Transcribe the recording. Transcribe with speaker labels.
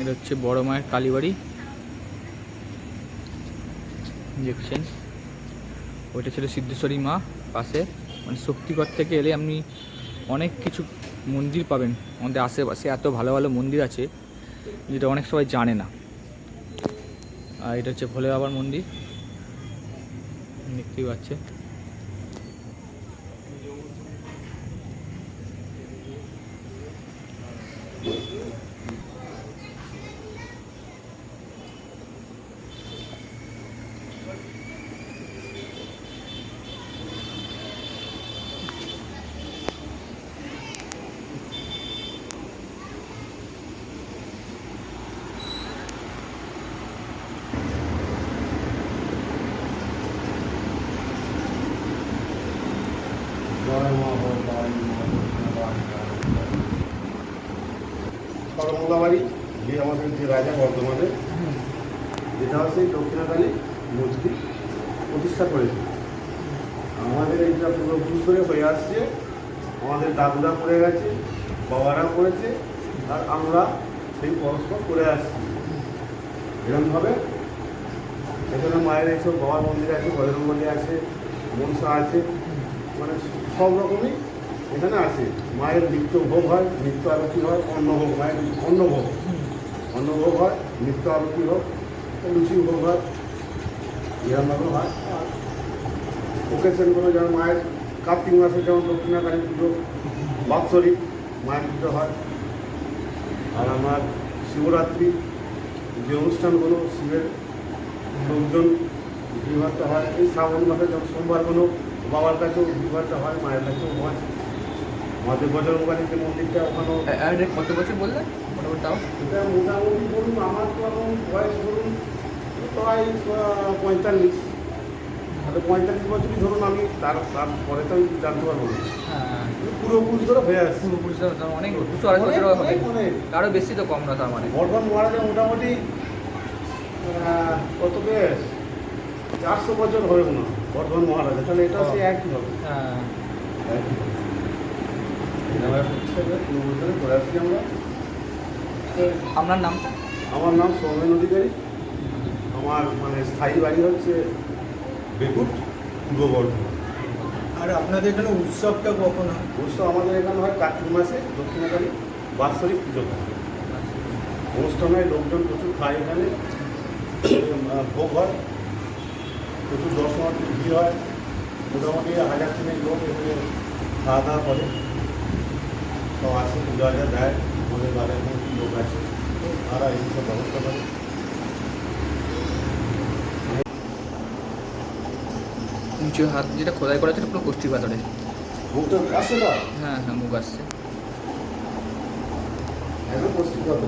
Speaker 1: এটা হচ্ছে বড় মায়ের কালীবাড়ি। দেখছেন? ওইটা ছিল সিদ্ধেশ্বরী মা পাশে। মানে শক্তিগড় থেকে এলে আপনি অনেক কিছু মন্দির পাবেন আমাদের আশেপাশে। এত ভালো ভালো মন্দির আছে যেটা অনেক সবাই জানে না। আর এটা হচ্ছে ভোলে বাবার মন্দির। দেখতেই পাচ্ছে
Speaker 2: করমঙ্গাবাড়ি যে আমাদের যে রাজা বর্ধমানে, যেটা হচ্ছে দক্ষিণাকালী মসজিদ প্রতিষ্ঠা করেছে। আমাদের এইটা পূর্বপুরুষ ধরে হয়ে আসছে। আমাদের দাদুরা করে গেছে, বাবারা করেছে, আর আমরা সেই পরস্পর করে আসছি। এরকমভাবে এখানে মায়ের এইসব বাবার মন্দির আছে বজরঙ্গলি আছে, মনসা আছে। মানে সব রকমই এখানে আছে। মায়ের নিত্য ভোগ হয় নিত্য আরতি হয় অন্নভোগ মায়ের অন্নভোগ অন্নভোগ হয় নিত্য আরতি হোক, লুচি ভোগ হয় এরকমভাবে হয়। আর ওকেশনগুলো যেমন মায়ের কার্তিক মাসে যেমন দক্ষিণাকালী পুজো, বাৎসরিক মায়ের পুজো হয়। আর আমার শিবরাত্রি যে অনুষ্ঠানগুলো, শিবের লোকজন বিবাহটা হয়, এই শ্রাবণ মাসে যখন সোমবারগুলো বাবার কাছেও বিবাহটা হয় মায়ের কাছেও হয়। আমাদের বজরঙ্গবাড়ির যে মন্দিরটা ওখানেও
Speaker 1: কত বছর বললেন মোটামুটি তাও।
Speaker 2: এটা মোটামুটি ধরুন আমার তো এখন বয়স ধরুন প্রায় পঁয়তাল্লিশ। তাহলে পঁয়তাল্লিশ বছরই ধরুন আমি তার তারপরে তো আমি জানতে পারব না।
Speaker 1: হ্যাঁ।
Speaker 2: পুরোপুরি ধরে হয়ে আসছে
Speaker 1: পূর্বপুরুষরা তার অনেক দুশো আড়াই বছর হবে। আরও বেশি তো কম না তার মানে।
Speaker 2: বর্ধমান মহারাজা মোটামুটি কত বেশ চারশো বছর হবে না বর্ধমান মহারাজা তাহলে এটা সে একই হবে।
Speaker 1: হ্যাঁ। আপনার নামটা
Speaker 2: আমার নাম সৌমেন অধিকারী। আমার মানে স্থায়ী বাড়ি হচ্ছে বেকুট পূর্ব বর্ধমান।
Speaker 3: আর আপনাদের এখানে উৎসবটা কখন হয়?
Speaker 2: অবশ্য আমাদের এখানে হয় কার্তিক মাসে দক্ষিণাকালী বাৎসরিক পুজো। হয় অনুষ্ঠান লোকজন প্রচুর খায় এখানে। আহ, ভোগ হয়। প্রচুর দর্শনার্থী ভিড় হয় মোটামুটি হাজার তিনেক লোক এখানে খাওয়া দাওয়া করে। সব আসে পুজো আজা দেয় বাড়ির মধ্যে লোক আছে। তারা এই সব ব্যবস্থা করে।
Speaker 1: নিচে হাত যেটা খোদাই করা ছিল পুরো কষ্টি পাথরে
Speaker 2: মুখটা আসে না?
Speaker 1: হ্যাঁ হ্যাঁ মুখ আসছে।
Speaker 2: পশ্চিম কথা